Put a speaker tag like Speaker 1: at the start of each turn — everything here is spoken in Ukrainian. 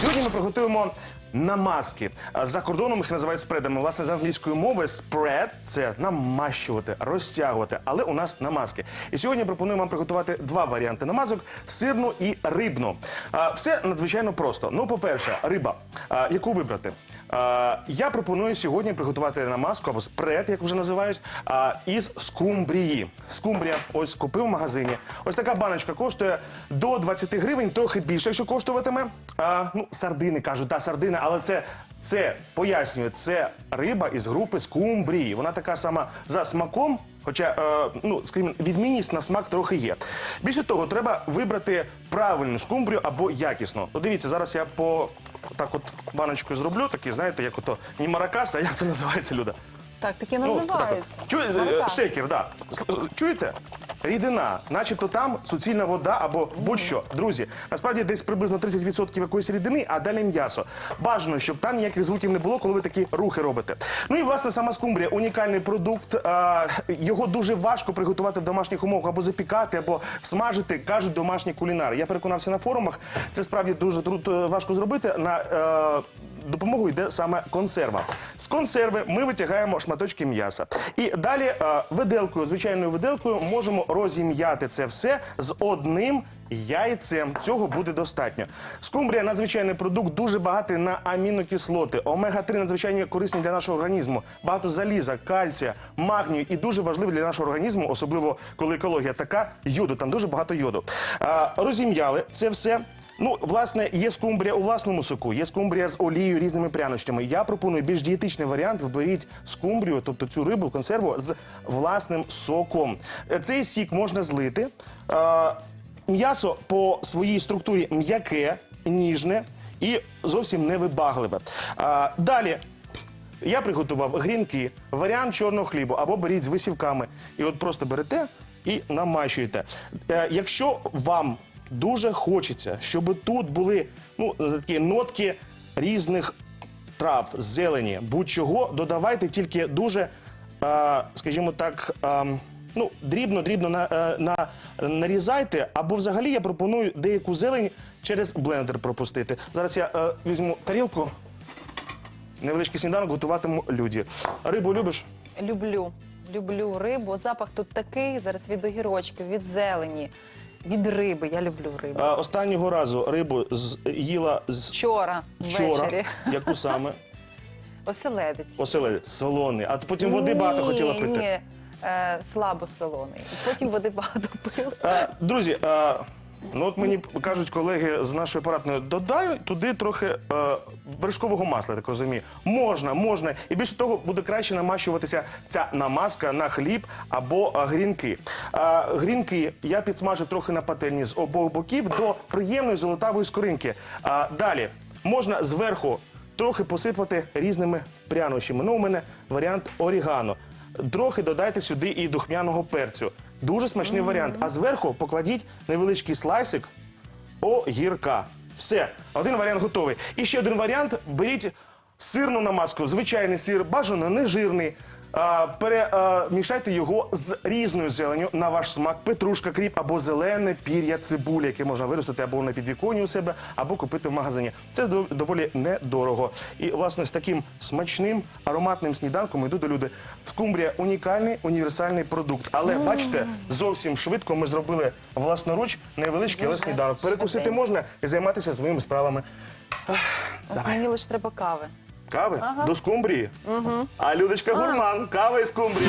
Speaker 1: Сьогодні ми приготуємо намазки. За кордоном їх називають спредами. Власне, з англійської мови спред – це намащувати, розтягувати, але у нас намазки. І сьогодні пропоную вам приготувати два варіанти намазок: сирну і рибну. Все надзвичайно просто. Ну, по-перше, риба. Яку вибрати? Я пропоную сьогодні приготувати намазку або спред, як вже називають, а, із скумбрії. Скумбрія, ось купив в магазині. Ось така баночка коштує до 20 гривень, трохи більше, якщо коштуватиме. Ну, сардини кажуть, та сардини, але це. Це пояснюю, це риба із групи скумбрії. Вона така сама за смаком, хоча, е, ну скажімо, відмінність на смак трохи є. Більше того, треба вибрати правильну скумбрію або якісну. От дивіться, зараз я по так от баночкою зроблю, такі, знаєте, як ото не маракас, а як то називається Люда?
Speaker 2: Так, такі
Speaker 1: Ну,
Speaker 2: Чуєте?
Speaker 1: так от. Чує- е,
Speaker 2: Маракас.
Speaker 1: шейкер, да. С- Чуєте? Рідина, начебто там суцільна вода або будь-що. Друзі, насправді десь приблизно 30% якоїсь рідини, а далі м'ясо. Бажано, щоб там ніяких звуків не було, коли ви такі рухи робите. Ну і власне сама скумбрія унікальний продукт. Його дуже важко приготувати в домашніх умовах або запікати, або смажити, кажуть домашні кулінари. Я переконався на форумах. Це справді дуже тру- важко зробити. На е, допомогу йде саме консерва. З консерви ми витягаємо шматочки м'яса. І далі е, виделкою, звичайною виделкою, можемо розім'яти це все з одним яйцем. Цього буде достатньо. Скумбрія надзвичайний продукт, дуже багатий на амінокислоти. Омега-3 надзвичайно корисні для нашого організму. Багато заліза, кальція, магнію і дуже важливий для нашого організму, особливо коли екологія така, йоду. Там дуже багато йоду. Е, розім'яли це все. Ну, власне, є скумбрія у власному соку, є скумбрія з олією, різними прянощами. Я пропоную більш дієтичний варіант. Виберіть скумбрію, тобто цю рибу, консерву з власним соком. Е, Цей сік можна злити. Е, М'ясо по своїй структурі м'яке, ніжне і зовсім невибагливе. Е, Далі я приготував грінки, варіант чорного хлібу або беріть з висівками. І от просто берете і намащуєте. Якщо вам дуже хочеться, щоб тут були ну, такі нотки різних трав, зелені, будь-чого, додавайте тільки дуже, е, скажімо так. е, Ну, дрібно, дрібно на, е, на, нарізайте, або взагалі я пропоную деяку зелень через блендер пропустити. Зараз я е, візьму тарілку, невеличкий сніданок готуватиму люди. Рибу любиш?
Speaker 2: Люблю. Люблю рибу. Запах тут такий зараз від огірочків, від зелені, від риби. Я люблю рибу.
Speaker 1: А, останнього разу рибу з, їла з
Speaker 2: Вчора,
Speaker 1: вчора.
Speaker 2: ввечері.
Speaker 1: Яку саме?
Speaker 2: Оселедець.
Speaker 1: Оселедець, солоний. А потім води багато
Speaker 2: Ні,
Speaker 1: хотіла пити.
Speaker 2: Ні, е, слабо солоний. І потім води багато пив.
Speaker 1: Е, друзі, е, ну от мені кажуть колеги з нашої апаратної, додай туди трохи е, вершкового масла, так розумію. Можна, можна. І більше того, буде краще намащуватися ця намазка на хліб або е, грінки. Е, грінки я підсмажив трохи на пательні з обох боків до приємної золотавої скоринки. Е, далі можна зверху трохи посипати різними прянощами. Ну, у мене варіант орігано. Трохи додайте сюди і духмяного перцю. Дуже смачний варіант. А зверху покладіть невеличкий слайсик огірка. Все, один варіант готовий. І ще один варіант: беріть сирну намазку, звичайний сир, бажано нежирний. А, Перемішайте його з різною зеленю на ваш смак, петрушка, кріп або зелене пір'я цибулі, яке можна виростити або на підвіконі у себе, або купити в магазині. Це доволі недорого. І власне з таким смачним ароматним сніданком йду до люди. Скумбрія унікальний універсальний продукт. Але бачите, зовсім швидко ми зробили власноруч невеличкий але сніданок. Перекусити можна і займатися своїми справами.
Speaker 2: От Мені лише треба кави.
Speaker 1: Кави до скумбрії. А Людочка гурман, кава і скумбрія.